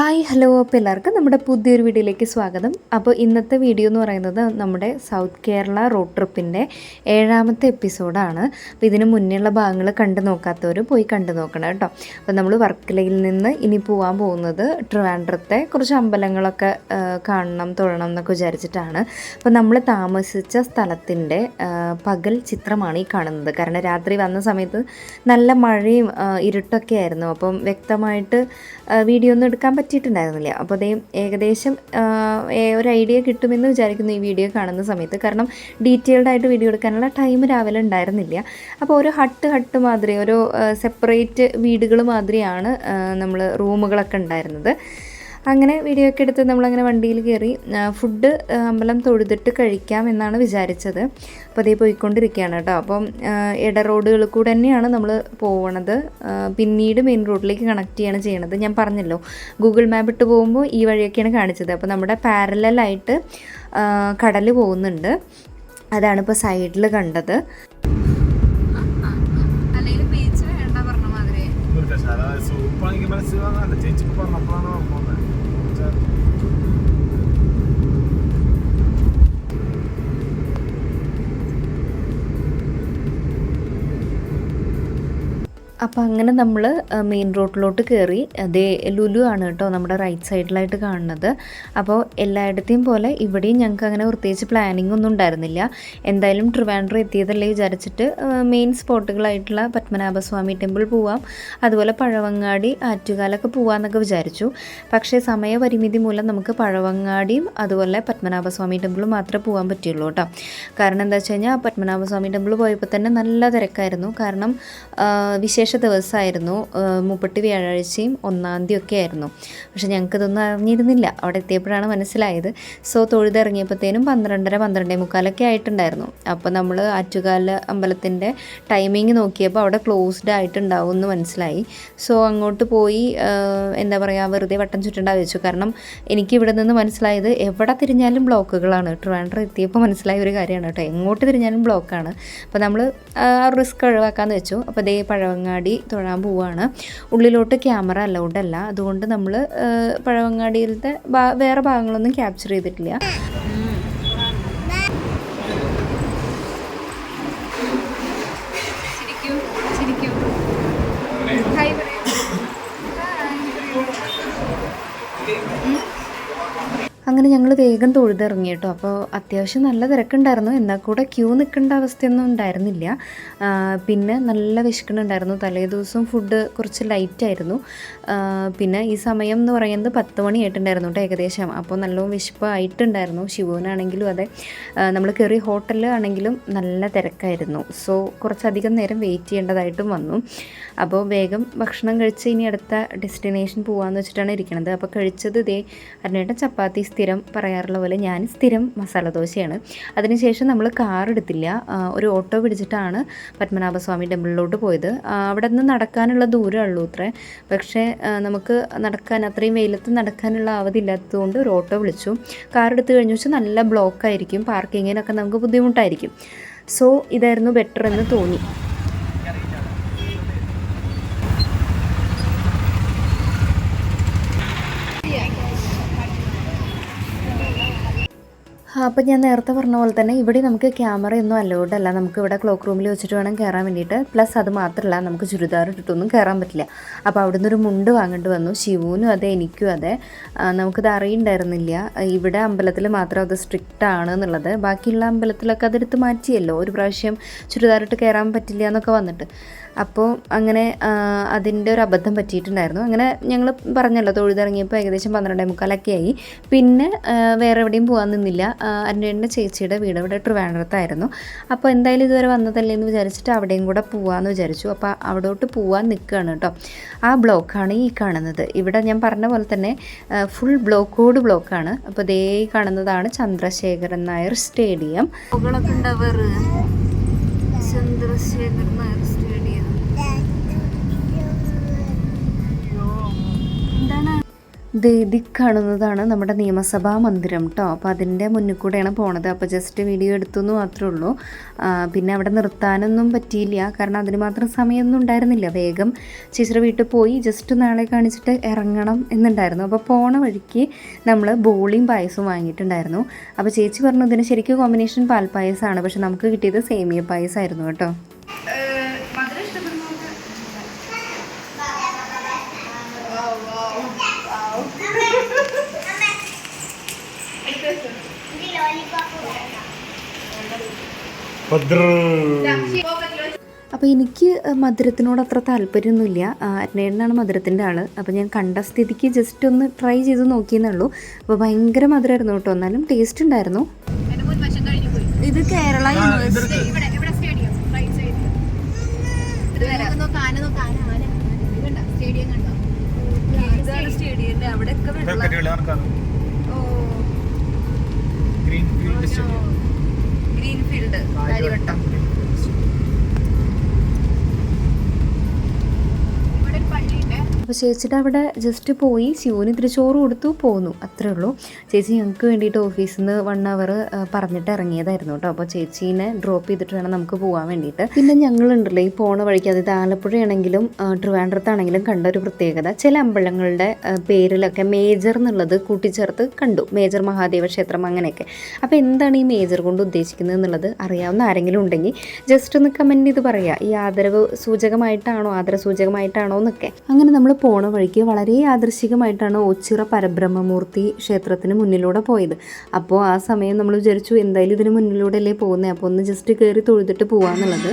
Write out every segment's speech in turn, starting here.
Hi hello അപ്പോൾ എല്ലാവർക്കും നമ്മുടെ പുതിയൊരു വീഡിയോയിലേക്ക് സ്വാഗതം. അപ്പോൾ ഇന്നത്തെ വീഡിയോ എന്ന് പറയുന്നത് നമ്മുടെ സൗത്ത് കേരള റോഡ് ട്രിപ്പിന്റെ ഏഴാമത്തെ എപ്പിസോഡാണ് അപ്പോൾ ഇതിന് മുന്നേയുള്ള ഭാഗങ്ങൾ കണ്ടു നോക്കാത്തവർ പോയി കണ്ടു നോക്കണം കേട്ടോ. അപ്പോൾ നമ്മൾ വർക്കലയിൽ നിന്ന് ഇനി പോകാൻ പോകുന്നത് ട്രിവാൻഡ്രത്തെ കുറച്ച് അമ്പലങ്ങളൊക്കെ കാണണം തൊഴണം എന്നൊക്കെ വിചാരിച്ചിട്ടാണ്. അപ്പോൾ നമ്മൾ താമസിച്ച സ്ഥലത്തിന്റെ പകൽ ചിത്രമാണ് ഈ കാണുന്നത്. കാരണം രാത്രി വന്ന സമയത്ത് നല്ല മഴയും ഇരുട്ടൊക്കെ ആയിരുന്നു. അപ്പം വ്യക്തമായിട്ട് വീഡിയോ ഒന്നും എടുക്കാൻ പറ്റിയിട്ടുണ്ടായിരുന്നില്ല. അപ്പോൾ അതേ ഏകദേശം ഒരു ഐഡിയ കിട്ടുമെന്ന് വിചാരിക്കുന്നു ഈ വീഡിയോ കാണുന്ന സമയത്ത്. കാരണം ഡീറ്റെയിൽഡ് ആയിട്ട് വീഡിയോ എടുക്കാനുള്ള ടൈം രാവിലെ ഉണ്ടായിരുന്നില്ല. അപ്പോൾ ഒരു ഹട്ട് ഹട്ട് മാതിരി ഒരു സെപ്പറേറ്റ് വീടുകൾ മാതിരിയാണ് നമ്മൾ റൂമുകളൊക്കെ ഉണ്ടായിരുന്നത്. അങ്ങനെ വീഡിയോ ഒക്കെ എടുത്ത് നമ്മളങ്ങനെ വണ്ടിയിൽ കയറി ഫുഡ് അമ്പലം തൊഴുതിട്ട് കഴിക്കാം എന്നാണ് വിചാരിച്ചത്. അപ്പോൾ അതേ പോയിക്കൊണ്ടിരിക്കുകയാണ് കേട്ടോ. അപ്പം ഇട റോഡുകളിൽ കൂടെ തന്നെയാണ് നമ്മൾ പോകണത് പിന്നീട് മെയിൻ റോഡിലേക്ക് കണക്ട് ചെയ്യാണ് ചെയ്യണത്. ഞാൻ പറഞ്ഞല്ലോ ഗൂഗിൾ മാപ്പ് ഇട്ട് പോകുമ്പോൾ ഈ വഴിയൊക്കെയാണ് കാണിച്ചത്. അപ്പോൾ നമ്മുടെ പാരലായിട്ട് കടൽ പോകുന്നുണ്ട്. അതാണ് ഇപ്പോൾ സൈഡിൽ കണ്ടത്. അപ്പോൾ അങ്ങനെ നമ്മൾ മെയിൻ റോഡിലോട്ട് കയറി അതേ ലുലു ആണ് കേട്ടോ നമ്മുടെ റൈറ്റ് സൈഡിലായിട്ട് കാണുന്നത്. അപ്പോൾ എല്ലായിടത്തെയും പോലെ ഇവിടെയും ഞങ്ങൾക്ക് അങ്ങനെ പ്രത്യേകിച്ച് പ്ലാനിങ് ഒന്നും ഉണ്ടായിരുന്നില്ല. എന്തായാലും ട്രിവാൻഡ്രം എത്തിയതല്ലേ വിചാരിച്ചിട്ട് മെയിൻ സ്പോട്ടുകളായിട്ടുള്ള പത്മനാഭസ്വാമി ടെമ്പിൾ പോവാം. അതുപോലെ പഴവങ്ങാടി ആറ്റുകാലൊക്കെ പോവാമെന്നൊക്കെ വിചാരിച്ചു. പക്ഷേ സമയപരിമിതി മൂലം നമുക്ക് പഴവങ്ങാടിയും അതുപോലെ പത്മനാഭസ്വാമി ടെമ്പിളും മാത്രമേ പോകാൻ പറ്റുള്ളൂ കേട്ടോ. കാരണം എന്താ വെച്ച് കഴിഞ്ഞാൽ പത്മനാഭസ്വാമി ടെമ്പിൾ പോയപ്പോൾ തന്നെ നല്ല തിരക്കായിരുന്നു. കാരണം ആ, വിശേഷ ദിവസമായിരുന്നു മുപ്പത്തി വ്യാഴാഴ്ചയും ഒന്നാം തീയതി ഒക്കെ ആയിരുന്നു. പക്ഷെ ഞങ്ങൾക്കിതൊന്നും അറിഞ്ഞിരുന്നില്ല. അവിടെ എത്തിയപ്പോഴാണ് മനസ്സിലായത്. സോ തൊഴുതിറങ്ങിയപ്പോഴത്തേനും പന്ത്രണ്ടര പന്ത്രണ്ടേ മുക്കാലൊക്കെ ആയിട്ടുണ്ടായിരുന്നു. അപ്പോൾ നമ്മൾ ആറ്റുകാല അമ്പലത്തിന്റെ ടൈമിംഗ് നോക്കിയപ്പോൾ അവിടെ ക്ലോസ്ഡ് ആയിട്ടുണ്ടാവും എന്ന് മനസ്സിലായി. സോ അങ്ങോട്ട് പോയി എന്താ പറയുക വെറുതെ വട്ടം ചുറ്റേണ്ട വെച്ചു കാരണം എനിക്ക് ഇവിടെ നിന്ന് മനസ്സിലായത് എവിടെ തിരിഞ്ഞാലും ബ്ലോക്കുകളാണ്. ട്രിവാൻഡ്രം എത്തിയപ്പോൾ മനസ്സിലായ ഒരു കാര്യമാണ് കേട്ടോ. എങ്ങോട്ട് തിരിഞ്ഞാലും ബ്ലോക്കാണ്. അപ്പോൾ നമ്മൾ ആ റിസ്ക് ഒഴിവാക്കാമെന്ന് വെച്ചു. അപ്പോൾ അതേ പഴവങ്ങാടി തൊഴാൻ പോവുകയാണ് ഉള്ളിലോട്ട് ക്യാമറ അലൗഡ് അല്ല. അതുകൊണ്ട് നമ്മൾ പഴവങ്ങാടിയിലത്തെ വേറെ ഭാഗങ്ങളൊന്നും ക്യാപ്ചർ ചെയ്തിട്ടില്ല. അങ്ങനെ ഞങ്ങൾ വേഗം തൊഴുതിറങ്ങി കേട്ടോ അപ്പോൾ അത്യാവശ്യം നല്ല തിരക്കുണ്ടായിരുന്നു. എന്നാൽ കൂടെ ക്യൂ നിൽക്കേണ്ട അവസ്ഥയൊന്നും ഉണ്ടായിരുന്നില്ല. പിന്നെ നല്ല വിശക്കണുണ്ടായിരുന്നു തലേ ദിവസം ഫുഡ് കുറച്ച് ലൈറ്റായിരുന്നു പിന്നെ ഈ സമയം എന്ന് പറയുന്നത് പത്ത് മണി ആയിട്ടുണ്ടായിരുന്നു കേട്ടോ ഏകദേശം. അപ്പോൾ നല്ലോണം വിശപ്പ് ആയിട്ടുണ്ടായിരുന്നു. ശിവനാണെങ്കിലും അതെ. നമ്മൾ കയറി ഹോട്ടലിൽ ആണെങ്കിലും നല്ല തിരക്കായിരുന്നു. സോ കുറച്ചധികം നേരം വെയിറ്റ് ചെയ്യേണ്ടതായിട്ടും വന്നു. അപ്പോൾ വേഗം ഭക്ഷണം കഴിച്ച് ഇനി അടുത്ത ഡെസ്റ്റിനേഷൻ പോകാമെന്ന് വെച്ചിട്ടാണ് ഇരിക്കുന്നത് അപ്പോൾ കഴിച്ചത് ഇതേ അരുണേട്ടൻ ചപ്പാത്തി സ്ഥിരം പറയാറുള്ള പോലെ ഞാൻ സ്ഥിരം മസാല ദോശയാണ്. അതിനുശേഷം നമ്മൾ കാർ എടുത്തില്ല. ഒരു ഓട്ടോ പിടിച്ചിട്ടാണ് പത്മനാഭസ്വാമി ടെമ്പിളിലോട്ട് പോയത്. അവിടെ നിന്ന് നടക്കാനുള്ള ദൂരമേ ഉള്ളൂ പക്ഷേ നമുക്ക് നടക്കാൻ അത്രയും വെയിലത്ത് നടക്കാനുള്ള അവധി ഇല്ലാത്തതുകൊണ്ട് ഒരു ഓട്ടോ വിളിച്ചു. കാർ എടുത്തു കഴിഞ്ഞു വെച്ചാൽ നല്ല ബ്ലോക്കായിരിക്കും. പാർക്കിങ്ങിനൊക്കെ നമുക്ക് ബുദ്ധിമുട്ടായിരിക്കും. സോ ഇതായിരുന്നു ബെറ്റർ എന്ന് തോന്നി. അപ്പോൾ ഞാൻ നേരത്തെ പറഞ്ഞ പോലെ തന്നെ ഇവിടെ നമുക്ക് ക്യാമറയൊന്നും അലൗഡ് അല്ല. നമുക്ക് ഇവിടെ ക്ലോക്ക് റൂമിൽ വെച്ചിട്ട് വേണം കയറാൻ വേണ്ടിയിട്ട്. പ്ലസ് അത് മാത്രമല്ല നമുക്ക് ചുരിദാർ ഇട്ടിട്ടൊന്നും കയറാൻ പറ്റില്ല. അപ്പോൾ അവിടുന്ന് ഒരു മുണ്ട് വാങ്ങേണ്ടി വന്നു. ശിവുവിനും അതെ എനിക്കും അതെ. നമുക്കത് അറിയണ്ടായിരുന്നില്ല. ഇവിടെ അമ്പലത്തിൽ മാത്രം അത് സ്ട്രിക്റ്റ് ആണ് എന്നുള്ളത്. ബാക്കിയുള്ള അമ്പലത്തിലൊക്കെ അതെടുത്ത് മാറ്റിയല്ലോ. ഒരു പ്രാവശ്യം ചുരിദാറിട്ട് കയറാൻ പറ്റില്ല എന്നൊക്കെ വന്നിട്ട്. അപ്പോൾ അങ്ങനെ അതിന്റെ ഒരു അബദ്ധം പറ്റിയിട്ടുണ്ടായിരുന്നു. അങ്ങനെ ഞങ്ങൾ പറഞ്ഞല്ലോ തൊഴുതിറങ്ങിയപ്പോൾ ഏകദേശം പന്ത്രണ്ടേ മുക്കാലൊക്കെ ആയി. പിന്നെ വേറെ എവിടെയും പോകാൻ നിന്നില്ല. എന്റെ ചേച്ചിയുടെ വീട് ഇവിടെ ട്രിവാൻഡ്രത്തായിരുന്നു. അപ്പോൾ എന്തായാലും ഇതുവരെ വന്നതല്ലേ എന്ന് വിചാരിച്ചിട്ട് അവിടെയും കൂടെ പോവാമെന്ന് വിചാരിച്ചു. അപ്പോൾ അവിടോട്ട് പോവാൻ നിൽക്കുകയാണ് കേട്ടോ. ആ ബ്ലോക്കാണ് ഈ കാണുന്നത്. ഇവിടെ ഞാൻ പറഞ്ഞ പോലെ തന്നെ ഫുൾ ബ്ലോക്കോട് ബ്ലോക്കാണ്. അപ്പോൾ ദേ കാണുന്നതാണ് ചന്ദ്രശേഖരൻ നായർ സ്റ്റേഡിയം. ചന്ദ്രശേഖരൻ നായർ സ്റ്റേഡിയം. ദേദി കാണുന്നതാണ് നമ്മുടെ നിയമസഭാ മന്ദിരം കേട്ടോ അപ്പോൾ അതിന്റെ മുന്നിൽ കൂടെയാണ് പോണത്. അപ്പോൾ ജസ്റ്റ് വീഡിയോ എടുത്തു എന്ന് മാത്രമേ ഉള്ളൂ പിന്നെ അവിടെ നിർത്താനൊന്നും പറ്റിയില്ല. കാരണം അതിന് മാത്രം സമയമൊന്നും ഉണ്ടായിരുന്നില്ല. വേഗം ചേച്ചിയുടെ വീട്ടിൽ പോയി ജസ്റ്റ് നാളെ കാണിച്ചിട്ട് ഇറങ്ങണം എന്നുണ്ടായിരുന്നു. അപ്പോൾ പോണ വഴിക്ക് നമ്മൾ ബോളിയും പായസവും വാങ്ങിയിട്ടുണ്ടായിരുന്നു. അപ്പോൾ ചേച്ചി പറഞ്ഞു ഇതിന് ശരിക്കും കോമ്പിനേഷൻ പാൽപ്പായസമാണ് പക്ഷെ നമുക്ക് കിട്ടിയത് സേമിയ പായസമായിരുന്നു കേട്ടോ. അപ്പോൾ എനിക്ക് മധുരത്തിനോട് അത്ര താല്പര്യമൊന്നുമില്ല. അന്നേടനാണ് മധുരത്തിന്റെ ആൾ. അപ്പോൾ ഞാൻ കണ്ട സ്ഥിതിക്ക് ജസ്റ്റ് ഒന്ന് ട്രൈ ചെയ്ത് നോക്കിയെന്നേ ഉള്ളൂ അപ്പോൾ ഭയങ്കര മധുരമായിരുന്നു കേട്ടോ. എന്നാലും ടേസ്റ്റ് ഉണ്ടായിരുന്നു. ഇത് കേരള യൂണിവേഴ്സിറ്റി ഇവിടെ ഇവിടെ സ്റ്റേഡിയം അവിടെ green field stadium field Karyavattom ഇവിടെ ഒരു പള്ളിയുണ്ട് അപ്പോൾ ചേച്ചിയുടെ അവിടെ ജസ്റ്റ് പോയി. ശിവന് ഇത്തിരി ചോറ് കൊടുത്തു പോന്നു. അത്രേ ഉള്ളൂ. ചേച്ചി ഞങ്ങൾക്ക് വേണ്ടിയിട്ട് ഓഫീസിൽ നിന്ന് വൺ അവർ പറഞ്ഞിട്ട് ഇറങ്ങിയതായിരുന്നു കേട്ടോ അപ്പോൾ ചേച്ചീനെ ഡ്രോപ്പ് ചെയ്തിട്ട് വേണം നമുക്ക് പോകാൻ വേണ്ടിയിട്ട്. പിന്നെ ഞങ്ങളുണ്ടല്ലോ ഈ പോണ വഴിക്ക്. അതായത് ആലപ്പുഴയാണെങ്കിലും ട്രിവാൻഡ്രത്താണെങ്കിലും കണ്ട ഒരു പ്രത്യേകത. ചില അമ്പലങ്ങളുടെ പേരിലൊക്കെ മേജർ എന്നുള്ളത് കൂട്ടിച്ചേർത്ത് കണ്ടു. മേജർ മഹാദേവ ക്ഷേത്രം അങ്ങനെയൊക്കെ. അപ്പോൾ എന്താണ് ഈ മേജർ കൊണ്ട് ഉദ്ദേശിക്കുന്നത് എന്നുള്ളത് അറിയാവുന്ന ആരെങ്കിലും ഉണ്ടെങ്കിൽ ജസ്റ്റ് ഒന്ന് കമന്റ് ചെയ്ത് പറയുക ഈ ആദരവ് സൂചകമായിട്ടാണോ ആദര സൂചകമായിട്ടാണോ എന്നൊക്കെ. അങ്ങനെ നമ്മൾ പോണ വഴിക്ക് വളരെ യാദൃശികമായിട്ടാണ് ഒച്ചിറ പരബ്രഹ്മമൂർത്തി ക്ഷേത്രത്തിന് മുന്നിലൂടെ പോയത്. അപ്പോൾ ആ സമയം നമ്മൾ വിചാരിച്ചു എന്തായാലും ഇതിന് മുന്നിലൂടെ അല്ലേ പോകുന്നത് അപ്പോൾ ഒന്ന് ജസ്റ്റ് കയറി തൊഴുതിട്ട് പോവാന്നുള്ളത്.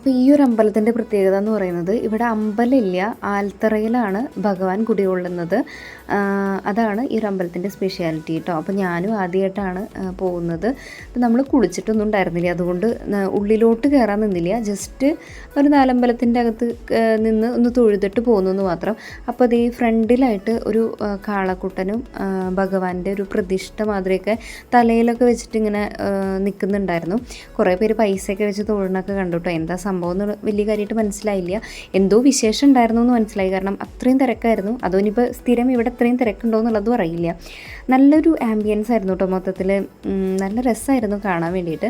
അപ്പോൾ ഈ ഒരു അമ്പലത്തിന്റെ പ്രത്യേകത എന്ന് പറയുന്നത് ഇവിടെ അമ്പലമില്ല ആൽത്തറയിലാണ് ഭഗവാൻ കുടികൊള്ളുന്നത്. അതാണ് ഈ ഒരു അമ്പലത്തിന്റെ സ്പെഷ്യാലിറ്റി കേട്ടോ. അപ്പോൾ ഞാനും ആദ്യമായിട്ടാണ് പോകുന്നത്. അപ്പോൾ നമ്മൾ കുളിച്ചിട്ടൊന്നും ഉണ്ടായിരുന്നില്ല. അതുകൊണ്ട് ഉള്ളിലോട്ട് കയറാൻ നിന്നില്ല. ജസ്റ്റ് ഒരു നാലമ്പലത്തിന്റെ അകത്ത് നിന്ന് ഒന്ന് തൊഴുതിട്ട് പോകുന്നു മാത്രം. അപ്പോൾ അത് ഈ ഫ്രണ്ടിലായിട്ട് ഒരു കാളക്കുട്ടനും ഭഗവാന്റെ ഒരു പ്രതിഷ്ഠ മാതിരിയൊക്കെ തലയിലൊക്കെ വെച്ചിട്ട് ഇങ്ങനെ നിൽക്കുന്നുണ്ടായിരുന്നു. കുറേ പേര് പൈസയൊക്കെ വെച്ച് തൊഴിലൊക്കെ കണ്ടു കേട്ടോ. എന്താ സംഭവം എന്ന് വലിയ കാര്യമായിട്ട് മനസ്സിലായില്ല. എന്തോ വിശേഷം ഉണ്ടായിരുന്നു എന്ന് മനസ്സിലായി. കാരണം അത്രയും തിരക്കായിരുന്നു. അതോ ഇനിയിപ്പോൾ സ്ഥിരം ഇവിടെ ഇത്രയും തിരക്കുണ്ടോ എന്നുള്ളതും അറിയില്ല. നല്ലൊരു ആംബിയൻസ് ആയിരുന്നു കേട്ടോ മൊത്തത്തിൽ നല്ല രസമായിരുന്നു കാണാൻ വേണ്ടിയിട്ട്.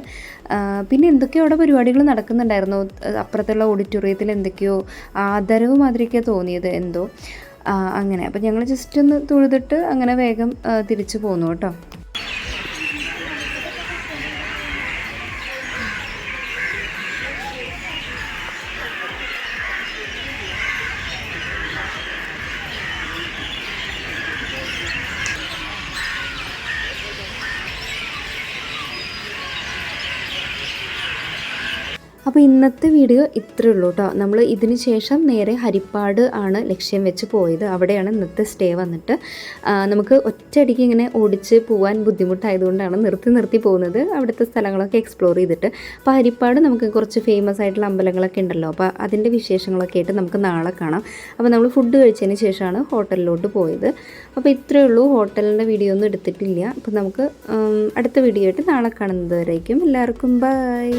പിന്നെ എന്തൊക്കെയോ അവിടെ പരിപാടികൾ നടക്കുന്നുണ്ടായിരുന്നു. അപ്പുറത്തുള്ള ഓഡിറ്റോറിയത്തിൽ എന്തൊക്കെയോ ആദരവ് മാതിരിയൊക്കെ തോന്നിയത് എന്തോ. അങ്ങനെ. അപ്പോൾ ഞങ്ങൾ ജസ്റ്റ് ഒന്ന് തൊഴുതിട്ട് അങ്ങനെ വേഗം തിരിച്ചു പോന്നു കേട്ടോ അപ്പോൾ ഇന്നത്തെ വീഡിയോ ഇത്രയേ ഉള്ളൂ കേട്ടോ നമ്മൾ ഇതിന് ശേഷം നേരെ ഹരിപ്പാട് ആണ് ലക്ഷ്യം വെച്ച് പോയത്. അവിടെയാണ് ഇന്നത്തെ സ്റ്റേ വന്നിട്ട്. നമുക്ക് ഒറ്റയടിക്ക് ഇങ്ങനെ ഓടിച്ച് പോകാൻ ബുദ്ധിമുട്ടായതുകൊണ്ടാണ് നിർത്തി നിർത്തി പോകുന്നത്. അവിടുത്തെ സ്ഥലങ്ങളൊക്കെ എക്സ്പ്ലോർ ചെയ്തിട്ട്. അപ്പോൾ ഹരിപ്പാട് നമുക്ക് കുറച്ച് ഫേമസ് ആയിട്ടുള്ള അമ്പലങ്ങളൊക്കെ ഉണ്ടല്ലോ. അപ്പോൾ അതിന്റെ വിശേഷങ്ങളൊക്കെ ആയിട്ട് നമുക്ക് നാളെ കാണാം. അപ്പോൾ നമ്മൾ ഫുഡ് കഴിച്ചതിന് ശേഷമാണ് ഹോട്ടലിലോട്ട് പോയത്. അപ്പോൾ ഇത്രയേ ഉള്ളൂ. ഹോട്ടലിന്റെ വീഡിയോ ഒന്നും എടുത്തിട്ടില്ല. അപ്പോൾ നമുക്ക് അടുത്ത വീഡിയോ ആയിട്ട് നാളെ കാണുന്നത് വരേക്കും എല്ലാവർക്കും ബൈ